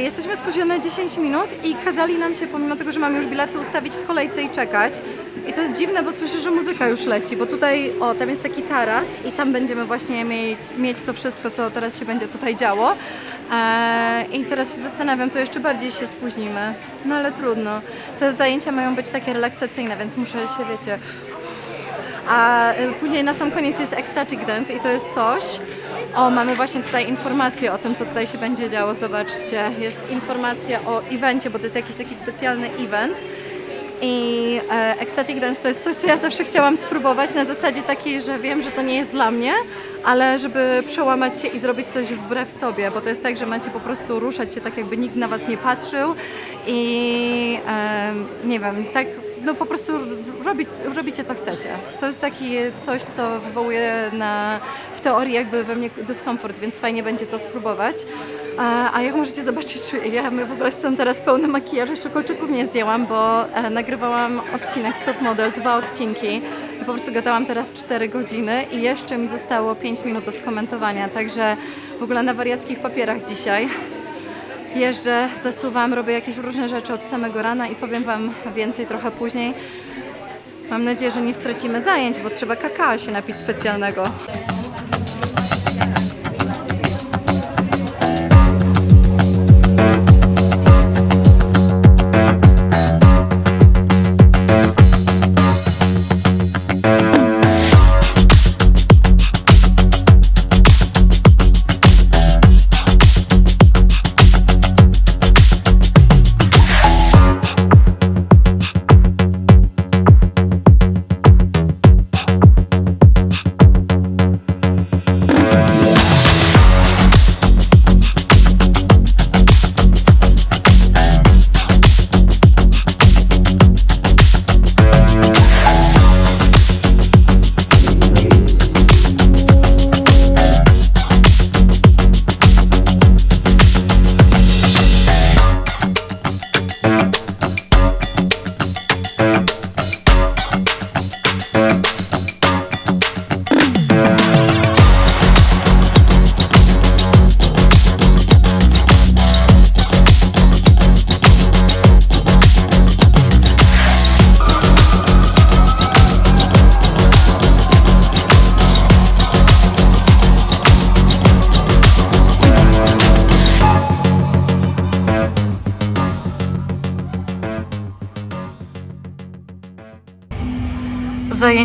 jesteśmy spóźnione 10 minut i kazali nam się, pomimo tego, że mamy już bilety, ustawić w kolejce i czekać. I to jest dziwne, bo słyszę, że muzyka już leci, bo tutaj, o, tam jest taki taras i tam będziemy właśnie mieć, mieć to wszystko, co teraz się będzie tutaj działo. Eee, I teraz się zastanawiam, to jeszcze bardziej się spóźnimy. No ale trudno. Te zajęcia mają być takie relaksacyjne, więc muszę się, wiecie, a później na sam koniec jest Ecstatic Dance i to jest coś. O, mamy właśnie tutaj informacje o tym, co tutaj się będzie działo. Zobaczcie, jest informacja o evencie, bo to jest jakiś taki specjalny event. I e, Ecstatic Dance to jest coś, co ja zawsze chciałam spróbować na zasadzie takiej, że wiem, że to nie jest dla mnie, ale żeby przełamać się i zrobić coś wbrew sobie, bo to jest tak, że macie po prostu ruszać się tak, jakby nikt na was nie patrzył i e, nie wiem, tak no po prostu robić, robicie co chcecie. To jest takie coś, co wywołuje na, w teorii jakby we mnie dyskomfort, więc fajnie będzie to spróbować. A, a jak możecie zobaczyć, ja w ogóle jestem teraz pełna makijażu, jeszcze kolczyków nie zdjęłam, bo e, nagrywałam odcinek Stop Model, dwa odcinki i po prostu gadałam teraz 4 godziny i jeszcze mi zostało 5 minut do skomentowania, także w ogóle na wariackich papierach dzisiaj. Jeżdżę, zasuwam, robię jakieś różne rzeczy od samego rana i powiem Wam więcej trochę później. Mam nadzieję, że nie stracimy zajęć, bo trzeba kakao się napić specjalnego.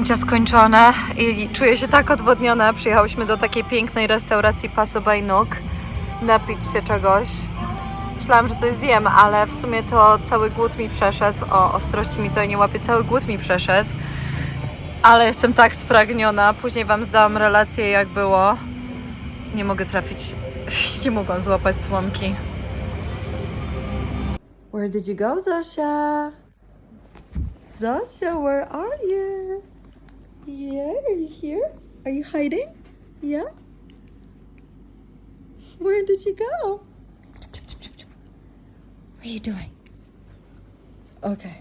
Zajęcia skończone i czuję się tak odwodniona. Przyjechałyśmy do takiej pięknej restauracji Paso Nook napić się czegoś. Myślałam, że coś zjem, ale w sumie to cały głód mi przeszedł. O, ostrości mi to nie łapie, cały głód mi przeszedł. Ale jestem tak spragniona. Później Wam zdałam relację, jak było. Nie mogę trafić, nie mogłam złapać słomki. Where did you go, Zosia? Zosia, where are you? Yeah, are you here? Are you hiding? Yeah? Where did you go? What are you doing? Okay.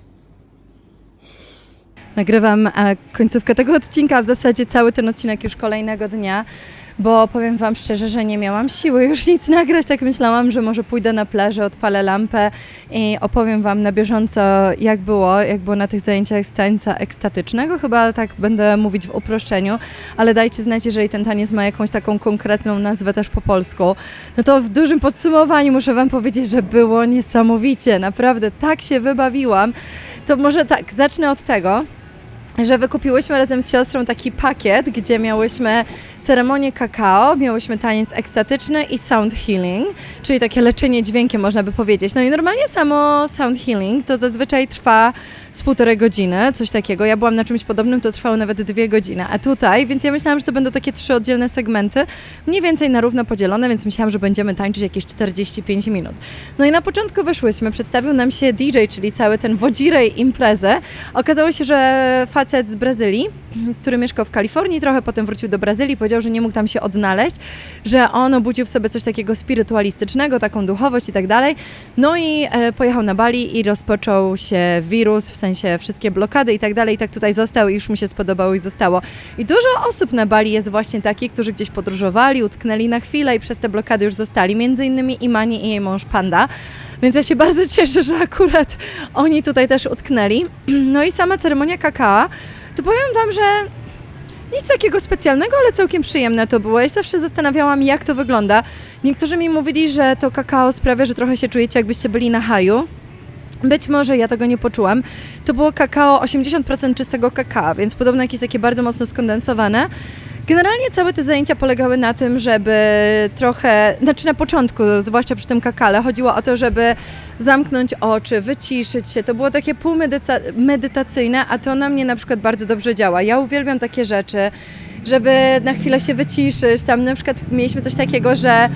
Nagrywam e, końcówkę tego odcinka, w zasadzie cały ten odcinek już kolejnego dnia, bo powiem Wam szczerze, że nie miałam siły już nic nagrać. Tak myślałam, że może pójdę na plażę, odpalę lampę i opowiem Wam na bieżąco, jak było, jak było na tych zajęciach z tańca ekstatycznego. Chyba tak będę mówić w uproszczeniu, ale dajcie znać, jeżeli ten taniec ma jakąś taką konkretną nazwę też po polsku. No to w dużym podsumowaniu muszę Wam powiedzieć, że było niesamowicie. Naprawdę tak się wybawiłam. To może tak, zacznę od tego, że wykupiłyśmy razem z siostrą taki pakiet, gdzie miałyśmy ceremonię kakao, miałyśmy taniec ekstatyczny i sound healing, czyli takie leczenie dźwiękiem można by powiedzieć. No i normalnie samo sound healing to zazwyczaj trwa z półtorej godziny, coś takiego. Ja byłam na czymś podobnym, to trwało nawet dwie godziny. A tutaj, więc ja myślałam, że to będą takie trzy oddzielne segmenty, mniej więcej na równo podzielone, więc myślałam, że będziemy tańczyć jakieś 45 minut. No i na początku weszłyśmy, przedstawił nam się DJ, czyli cały ten wodzirej imprezę. Okazało się, że facet z Brazylii, który mieszkał w Kalifornii, trochę potem wrócił do Brazylii, powiedział, że nie mógł tam się odnaleźć, że on obudził w sobie coś takiego spirytualistycznego, taką duchowość i tak dalej. No i e, pojechał na Bali i rozpoczął się wirus, w sensie sensie wszystkie blokady i tak dalej, i tak tutaj zostały i już mi się spodobało i zostało. I dużo osób na Bali jest właśnie takich, którzy gdzieś podróżowali, utknęli na chwilę i przez te blokady już zostali, między innymi Imani i jej mąż Panda. Więc ja się bardzo cieszę, że akurat oni tutaj też utknęli. No i sama ceremonia kakao, to powiem Wam, że nic takiego specjalnego, ale całkiem przyjemne to było. Ja się zawsze zastanawiałam, jak to wygląda. Niektórzy mi mówili, że to kakao sprawia, że trochę się czujecie, jakbyście byli na haju. Być może ja tego nie poczułam. To było kakao, 80% czystego kakao, więc podobno jakieś takie bardzo mocno skondensowane. Generalnie całe te zajęcia polegały na tym, żeby trochę, znaczy na początku, zwłaszcza przy tym kakale, chodziło o to, żeby zamknąć oczy, wyciszyć się. To było takie półmedytacyjne, a to na mnie na przykład bardzo dobrze działa. Ja uwielbiam takie rzeczy, żeby na chwilę się wyciszyć. Tam na przykład mieliśmy coś takiego, że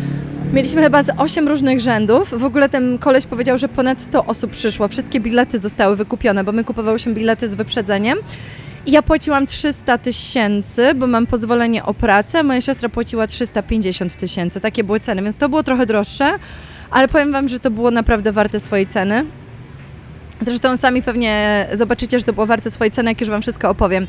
Mieliśmy chyba z 8 różnych rzędów. W ogóle ten koleś powiedział, że ponad 100 osób przyszło. Wszystkie bilety zostały wykupione, bo my kupowałyśmy bilety z wyprzedzeniem. I ja płaciłam 300 tysięcy, bo mam pozwolenie o pracę. Moja siostra płaciła 350 tysięcy. Takie były ceny, więc to było trochę droższe, ale powiem Wam, że to było naprawdę warte swojej ceny. Zresztą sami pewnie zobaczycie, że to było warte swojej ceny, jak już Wam wszystko opowiem.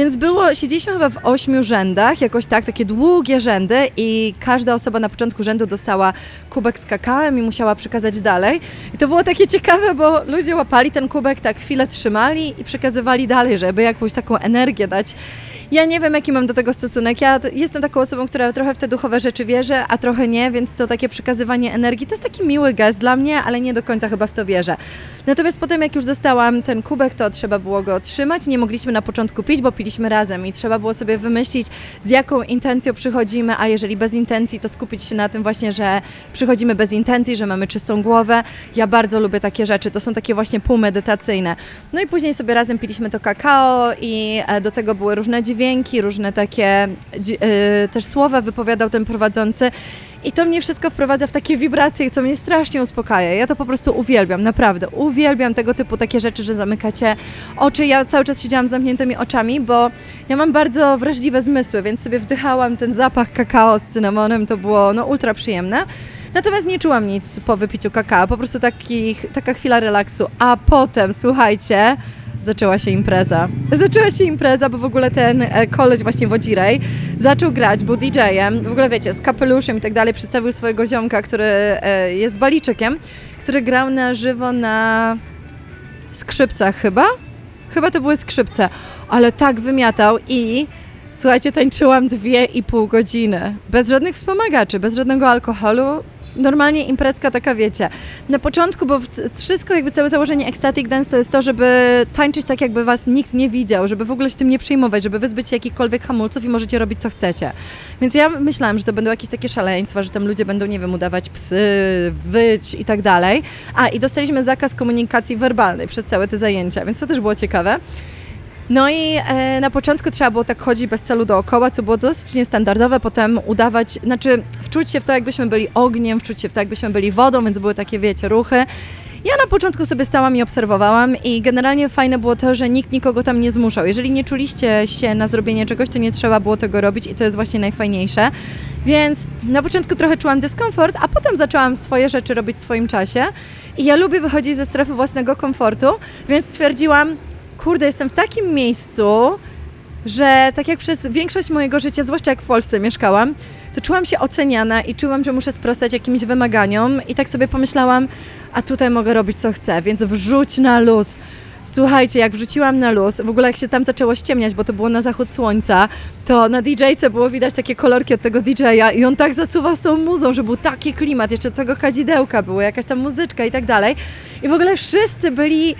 Więc było, siedzieliśmy chyba w ośmiu rzędach, jakoś tak, takie długie rzędy i każda osoba na początku rzędu dostała kubek z kakałem i musiała przekazać dalej. I to było takie ciekawe, bo ludzie łapali ten kubek, tak chwilę trzymali i przekazywali dalej, żeby jakąś taką energię dać. Ja nie wiem, jaki mam do tego stosunek. Ja jestem taką osobą, która trochę w te duchowe rzeczy wierzy, a trochę nie, więc to takie przekazywanie energii to jest taki miły gest dla mnie, ale nie do końca chyba w to wierzę. Natomiast potem, jak już dostałam ten kubek, to trzeba było go trzymać. Nie mogliśmy na początku pić, bo piliśmy razem i trzeba było sobie wymyślić, z jaką intencją przychodzimy, a jeżeli bez intencji, to skupić się na tym właśnie, że przychodzimy bez intencji, że mamy czystą głowę. Ja bardzo lubię takie rzeczy. To są takie właśnie półmedytacyjne. No i później sobie razem piliśmy to kakao i e, do tego były różne dźwięki, różne takie e, też słowa wypowiadał ten prowadzący. I to mnie wszystko wprowadza w takie wibracje, co mnie strasznie uspokaja. Ja to po prostu uwielbiam, naprawdę. Uwielbiam tego typu takie rzeczy, że zamykacie oczy. Ja cały czas siedziałam z zamkniętymi oczami, bo ja mam bardzo wrażliwe zmysły, więc sobie wdychałam ten zapach kakao z cynamonem. To było no, ultra przyjemne. Natomiast nie czułam nic po wypiciu kakao, po prostu taki, taka chwila relaksu. A potem, słuchajcie, zaczęła się impreza. Zaczęła się impreza, bo w ogóle ten e, koleś właśnie Wodzirej zaczął grać, był DJ-em, w ogóle wiecie, z kapeluszem i tak dalej, przedstawił swojego ziomka, który e, jest baliczykiem, który grał na żywo na skrzypcach chyba? Chyba to były skrzypce, ale tak wymiatał i słuchajcie, tańczyłam dwie i pół godziny. Bez żadnych wspomagaczy, bez żadnego alkoholu. Normalnie imprezka taka, wiecie. Na początku, bo wszystko, jakby całe założenie Ecstatic Dance to jest to, żeby tańczyć tak, jakby was nikt nie widział, żeby w ogóle się tym nie przejmować, żeby wyzbyć się jakichkolwiek hamulców i możecie robić co chcecie. Więc ja myślałam, że to będą jakieś takie szaleństwa, że tam ludzie będą, nie wiem, udawać psy, wyć i tak dalej. A i dostaliśmy zakaz komunikacji werbalnej przez całe te zajęcia, więc to też było ciekawe. No i e, na początku trzeba było tak chodzić bez celu dookoła, co było dosyć niestandardowe, potem udawać, znaczy wczuć się w to, jakbyśmy byli ogniem, wczuć się w to, jakbyśmy byli wodą, więc były takie, wiecie, ruchy. Ja na początku sobie stałam i obserwowałam i generalnie fajne było to, że nikt nikogo tam nie zmuszał. Jeżeli nie czuliście się na zrobienie czegoś, to nie trzeba było tego robić i to jest właśnie najfajniejsze. Więc na początku trochę czułam dyskomfort, a potem zaczęłam swoje rzeczy robić w swoim czasie i ja lubię wychodzić ze strefy własnego komfortu, więc stwierdziłam, kurde, jestem w takim miejscu, że tak jak przez większość mojego życia, zwłaszcza jak w Polsce mieszkałam, to czułam się oceniana i czułam, że muszę sprostać jakimś wymaganiom i tak sobie pomyślałam, a tutaj mogę robić co chcę, więc wrzuć na luz. Słuchajcie, jak wrzuciłam na luz, w ogóle jak się tam zaczęło ściemniać, bo to było na zachód słońca, to na DJ-ce było widać takie kolorki od tego DJ-a i on tak zasuwał z tą muzą, że był taki klimat, jeszcze tego kadzidełka było, jakaś tam muzyczka i tak dalej. I w ogóle wszyscy byli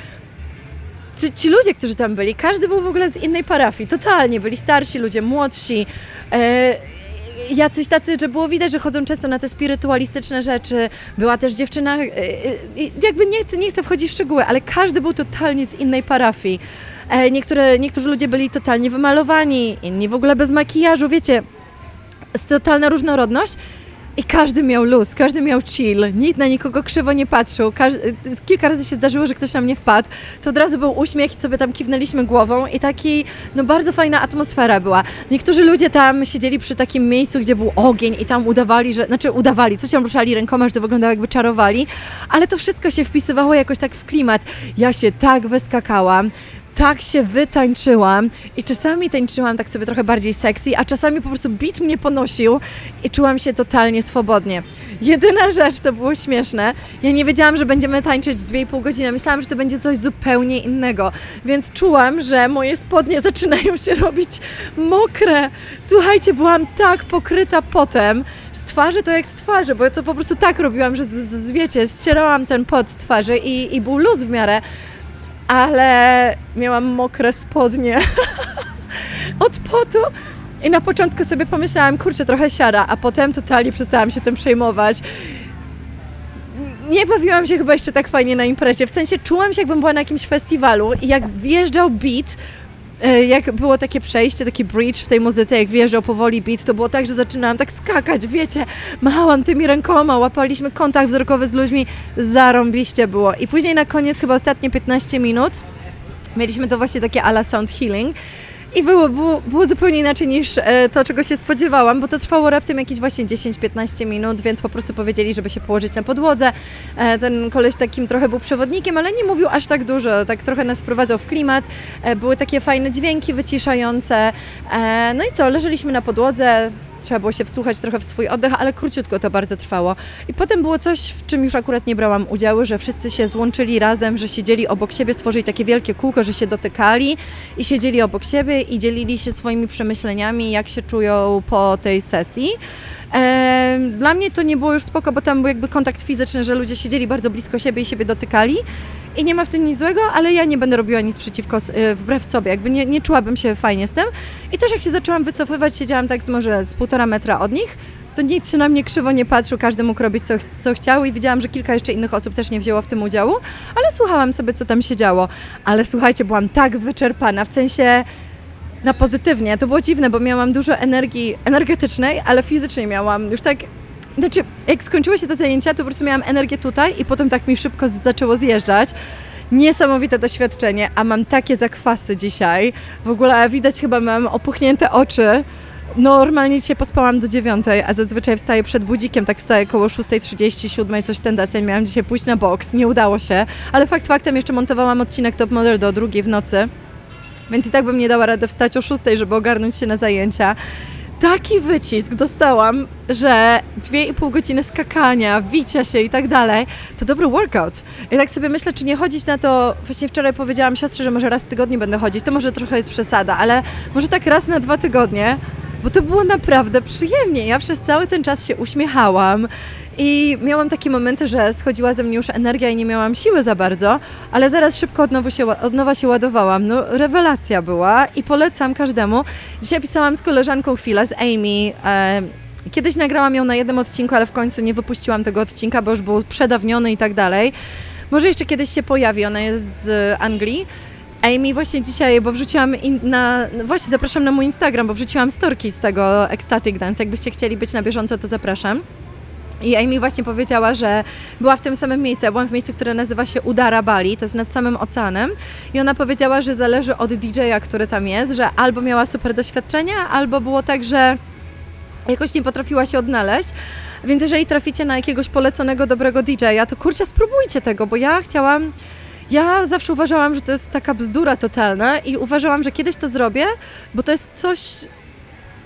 ci, ci ludzie, którzy tam byli, każdy był w ogóle z innej parafii, totalnie. Byli starsi ludzie, młodsi, e, jacyś tacy, że było widać, że chodzą często na te spirytualistyczne rzeczy. Była też dziewczyna, e, e, jakby nie chcę, nie chcę wchodzić w szczegóły, ale każdy był totalnie z innej parafii. E, niektóre, niektórzy ludzie byli totalnie wymalowani, inni w ogóle bez makijażu, wiecie, totalna różnorodność. I każdy miał luz, każdy miał chill, nikt na nikogo krzywo nie patrzył. Każdy, kilka razy się zdarzyło, że ktoś na mnie wpadł, to od razu był uśmiech i sobie tam kiwnęliśmy głową i taki, no bardzo fajna atmosfera była. Niektórzy ludzie tam siedzieli przy takim miejscu, gdzie był ogień i tam udawali, że, znaczy udawali, coś tam ruszali rękoma, że to wyglądało jakby czarowali, ale to wszystko się wpisywało jakoś tak w klimat. Ja się tak wyskakałam, tak się wytańczyłam i czasami tańczyłam tak sobie trochę bardziej sexy, a czasami po prostu beat mnie ponosił i czułam się totalnie swobodnie. Jedyna rzecz, to było śmieszne, ja nie wiedziałam, że będziemy tańczyć 2,5 godziny, myślałam, że to będzie coś zupełnie innego, więc czułam, że moje spodnie zaczynają się robić mokre. Słuchajcie, byłam tak pokryta potem, z twarzy to jak z twarzy, bo ja to po prostu tak robiłam, że z, z, wiecie, ścierałam ten pot z twarzy i, i był luz w miarę, ale miałam mokre spodnie od potu. I na początku sobie pomyślałam, kurczę, trochę siara, a potem totalnie przestałam się tym przejmować. Nie bawiłam się chyba jeszcze tak fajnie na imprezie, w sensie czułam się jakbym była na jakimś festiwalu i jak wjeżdżał beat, jak było takie przejście, taki bridge w tej muzyce, jak wjeżdżał powoli beat, to było tak, że zaczynałam tak skakać, wiecie, machałam tymi rękoma, łapaliśmy kontakt wzrokowy z ludźmi, zarąbiście było. I później na koniec, chyba ostatnie 15 minut, mieliśmy to właśnie takie ala sound healing, i było, było, było zupełnie inaczej niż e, to, czego się spodziewałam, bo to trwało raptem jakieś właśnie 10-15 minut, więc po prostu powiedzieli, żeby się położyć na podłodze. E, ten koleś takim trochę był przewodnikiem, ale nie mówił aż tak dużo, tak trochę nas wprowadzał w klimat. E, były takie fajne dźwięki wyciszające. No i co, leżeliśmy na podłodze, trzeba było się wsłuchać trochę w swój oddech, ale króciutko to bardzo trwało. I potem było coś, w czym już akurat nie brałam udziału, że wszyscy się złączyli razem, że siedzieli obok siebie, stworzyli takie wielkie kółko, że się dotykali i siedzieli obok siebie i dzielili się swoimi przemyśleniami, jak się czują po tej sesji. Dla mnie to nie było już spoko, bo tam był jakby kontakt fizyczny, że ludzie siedzieli bardzo blisko siebie i siebie dotykali i nie ma w tym nic złego, ale ja nie będę robiła nic przeciwko, y, wbrew sobie, jakby nie, nie czułabym się fajnie z tym. I też jak się zaczęłam wycofywać, siedziałam tak może z półtora metra od nich, to nikt się na mnie krzywo nie patrzył, każdy mógł robić co, co chciał i widziałam, że kilka jeszcze innych osób też nie wzięło w tym udziału, ale słuchałam sobie, co tam się działo. Ale słuchajcie, byłam tak wyczerpana, w sensie na pozytywnie. To było dziwne, bo miałam dużo energii energetycznej, ale fizycznie miałam już tak. Znaczy, jak skończyły się te zajęcia, to po prostu miałam energię tutaj i potem tak mi szybko zaczęło zjeżdżać. Niesamowite doświadczenie, a mam takie zakwasy dzisiaj. W ogóle widać chyba mam opuchnięte oczy. Normalnie dzisiaj pospałam do dziewiątej, a zazwyczaj wstaję przed budzikiem, tak wstaję około 6.30, 7.00, coś ten deseń. Miałam dzisiaj pójść na boks, nie udało się, ale fakt faktem jeszcze montowałam odcinek Top Model do drugiej w nocy. Więc i tak bym nie dała rady wstać o 6, żeby ogarnąć się na zajęcia. Taki wycisk dostałam, że 2,5 godziny skakania, wicia się i tak dalej, to dobry workout. I tak sobie myślę, czy nie chodzić na to, właśnie wczoraj powiedziałam siostrze, że może raz w tygodniu będę chodzić, to może trochę jest przesada, ale może tak raz na dwa tygodnie, bo to było naprawdę przyjemnie. Ja przez cały ten czas się uśmiechałam i miałam takie momenty, że schodziła ze mnie już energia i nie miałam siły za bardzo, ale zaraz szybko od, się, od nowa się ładowałam. No, rewelacja była i polecam każdemu. Dzisiaj pisałam z koleżanką chwilę, z Amy. E, kiedyś nagrałam ją na jednym odcinku, ale w końcu nie wypuściłam tego odcinka, bo już był przedawniony i tak dalej. Może jeszcze kiedyś się pojawi, ona jest z Anglii. Amy właśnie dzisiaj, bo wrzuciłam na, właśnie zapraszam na mój Instagram, bo wrzuciłam storki z tego Ecstatic Dance. Jakbyście chcieli być na bieżąco, to zapraszam. I Amy właśnie powiedziała, że była w tym samym miejscu. Ja byłam w miejscu, które nazywa się Udara Bali, to jest nad samym oceanem. I ona powiedziała, że zależy od DJ-a, który tam jest, że albo miała super doświadczenie, albo było tak, że jakoś nie potrafiła się odnaleźć. Więc jeżeli traficie na jakiegoś poleconego dobrego DJ-a, to kurczę, spróbujcie tego, bo ja chciałam. Ja zawsze uważałam, że to jest taka bzdura totalna i uważałam, że kiedyś to zrobię, bo to jest coś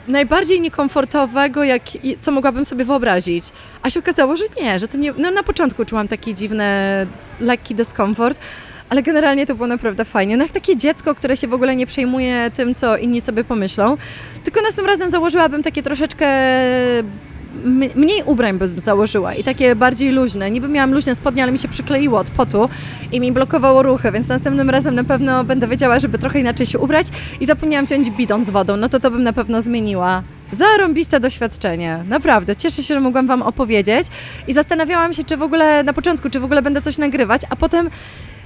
najbardziej niekomfortowego, jak, co mogłabym sobie wyobrazić. A się okazało, że nie, że to nie. No na początku czułam taki dziwny, lekki dyskomfort, ale generalnie to było naprawdę fajnie. No jak takie dziecko, które się w ogóle nie przejmuje tym, co inni sobie pomyślą. Tylko następnym razem założyłabym takie troszeczkę mniej ubrań bym założyła i takie bardziej luźne. Niby miałam luźne spodnie, ale mi się przykleiło od potu i mi blokowało ruchy, więc następnym razem na pewno będę wiedziała, żeby trochę inaczej się ubrać i zapomniałam wziąć bidon z wodą, no to to bym na pewno zmieniła. Zarąbiste doświadczenie, naprawdę. Cieszę się, że mogłam Wam opowiedzieć i zastanawiałam się, czy w ogóle na początku, czy w ogóle będę coś nagrywać, a potem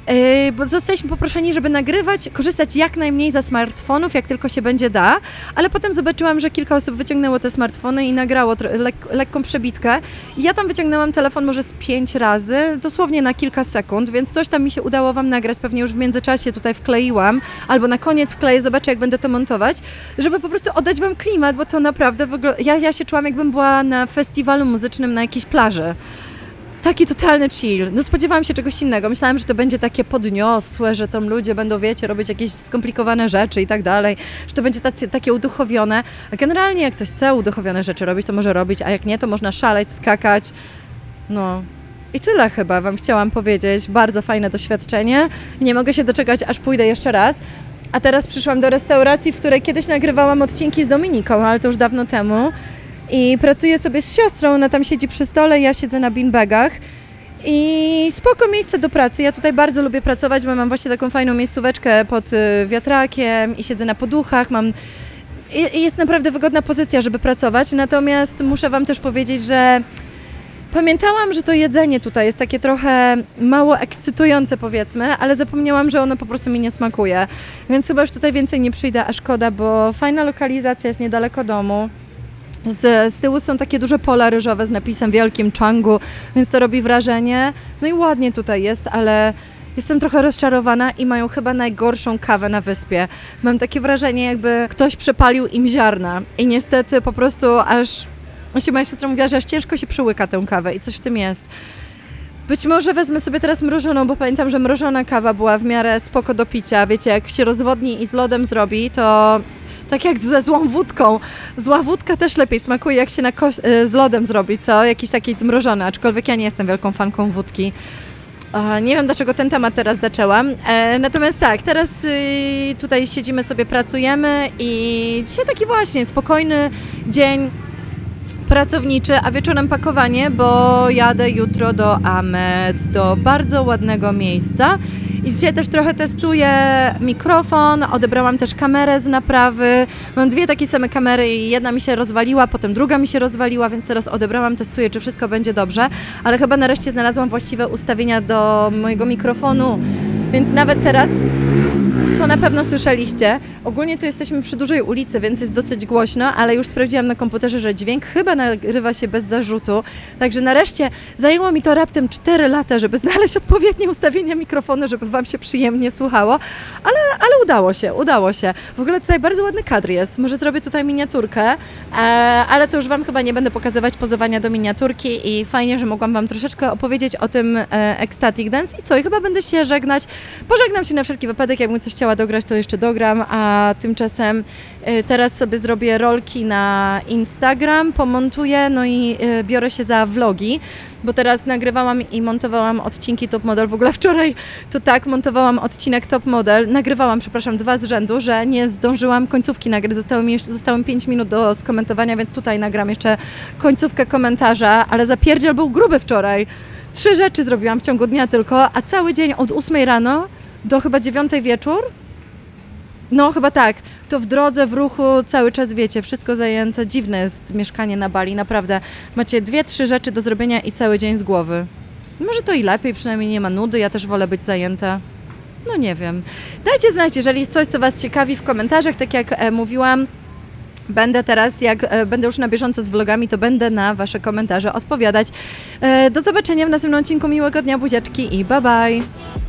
Yy, bo zostaliśmy poproszeni, żeby nagrywać, korzystać jak najmniej ze smartfonów, jak tylko się będzie da, ale potem zobaczyłam, że kilka osób wyciągnęło te smartfony i nagrało lek lekką przebitkę. Ja tam wyciągnęłam telefon może z pięć razy, dosłownie na kilka sekund, więc coś tam mi się udało Wam nagrać, pewnie już w międzyczasie tutaj wkleiłam, albo na koniec wkleję, zobaczę jak będę to montować, żeby po prostu oddać Wam klimat, bo to naprawdę. Ja, ja się czułam jakbym była na festiwalu muzycznym na jakiejś plaży. Taki totalny chill. No spodziewałam się czegoś innego. Myślałam, że to będzie takie podniosłe, że tam ludzie będą, wiecie, robić jakieś skomplikowane rzeczy i tak dalej, że to będzie tacy, takie uduchowione. A generalnie jak ktoś chce uduchowione rzeczy robić, to może robić, a jak nie, to można szaleć, skakać. No. I tyle chyba Wam chciałam powiedzieć. Bardzo fajne doświadczenie. Nie mogę się doczekać, aż pójdę jeszcze raz. A teraz przyszłam do restauracji, w której kiedyś nagrywałam odcinki z Dominiką, ale to już dawno temu. I pracuję sobie z siostrą, ona tam siedzi przy stole, ja siedzę na beanbagach. I spoko miejsce do pracy. Ja tutaj bardzo lubię pracować, bo mam właśnie taką fajną miejscóweczkę pod y, wiatrakiem i siedzę na poduchach. Mam i- jest naprawdę wygodna pozycja, żeby pracować. Natomiast muszę Wam też powiedzieć, że pamiętałam, że to jedzenie tutaj jest takie trochę mało ekscytujące, powiedzmy, ale zapomniałam, że ono po prostu mi nie smakuje. Więc chyba już tutaj więcej nie przyjdę, a szkoda, bo fajna lokalizacja jest niedaleko domu. Z, z tyłu są takie duże pola ryżowe z napisem wielkim Changu, więc to robi wrażenie. No i ładnie tutaj jest, ale jestem trochę rozczarowana i mają chyba najgorszą kawę na wyspie. Mam takie wrażenie, jakby ktoś przepalił im ziarna i niestety po prostu aż... Właśnie moja siostra mówiła, że aż ciężko się przyłyka tę kawę i coś w tym jest. Być może wezmę sobie teraz mrożoną, bo pamiętam, że mrożona kawa była w miarę spoko do picia. Wiecie, jak się rozwodni i z lodem zrobi, to tak jak ze złą wódką. Zła wódka też lepiej smakuje, jak się na y, z lodem zrobi, co? Jakiś taki zmrożony, aczkolwiek ja nie jestem wielką fanką wódki. Nie wiem, dlaczego ten temat teraz zaczęłam. E, natomiast tak, teraz y, tutaj siedzimy sobie, pracujemy i dzisiaj taki właśnie spokojny dzień pracowniczy, a wieczorem pakowanie, bo jadę jutro do Amed, do bardzo ładnego miejsca. I dzisiaj też trochę testuję mikrofon, odebrałam też kamerę z naprawy. Mam dwie takie same kamery i jedna mi się rozwaliła, potem druga mi się rozwaliła, więc teraz odebrałam, testuję, czy wszystko będzie dobrze. Ale chyba nareszcie znalazłam właściwe ustawienia do mojego mikrofonu, więc nawet teraz to na pewno słyszeliście. Ogólnie tu jesteśmy przy dużej ulicy, więc jest dosyć głośno, ale już sprawdziłam na komputerze, że dźwięk chyba nagrywa się bez zarzutu. Także nareszcie zajęło mi to raptem 4 lata, żeby znaleźć odpowiednie ustawienia mikrofonu, żeby Wam się przyjemnie słuchało, ale, ale udało się, udało się. W ogóle tutaj bardzo ładny kadr jest. Może zrobię tutaj miniaturkę, e, ale to już Wam chyba nie będę pokazywać pozowania do miniaturki i fajnie, że mogłam Wam troszeczkę opowiedzieć o tym e, Ecstatic Dance i co, i chyba będę się żegnać. Pożegnam się na wszelki wypadek, jakbym coś chciała dograć, to jeszcze dogram, a tymczasem e, teraz sobie zrobię rolki na Instagram, pomontuję, no i e, biorę się za vlogi, bo teraz nagrywałam i montowałam odcinki Top Model. W ogóle wczoraj to tak, montowałam odcinek Top Model, nagrywałam, przepraszam, dwa z rzędu, że nie zdążyłam końcówki nagrać, zostało mi jeszcze, zostało mi 5 minut do skomentowania, więc tutaj nagram jeszcze końcówkę komentarza, ale zapierdziel był gruby wczoraj. Trzy rzeczy zrobiłam w ciągu dnia tylko, a cały dzień od 8 rano do chyba 9 wieczór no, chyba tak. To w drodze, w ruchu, cały czas wiecie, wszystko zajęte. Dziwne jest mieszkanie na Bali, naprawdę. Macie dwie, trzy rzeczy do zrobienia i cały dzień z głowy. Może to i lepiej, przynajmniej nie ma nudy, ja też wolę być zajęta. No nie wiem. Dajcie znać, jeżeli jest coś, co Was ciekawi w komentarzach, tak jak e, mówiłam. Będę teraz, jak e, będę już na bieżąco z vlogami, to będę na Wasze komentarze odpowiadać. E, do zobaczenia w następnym odcinku. Miłego dnia, buziaczki i bye bye!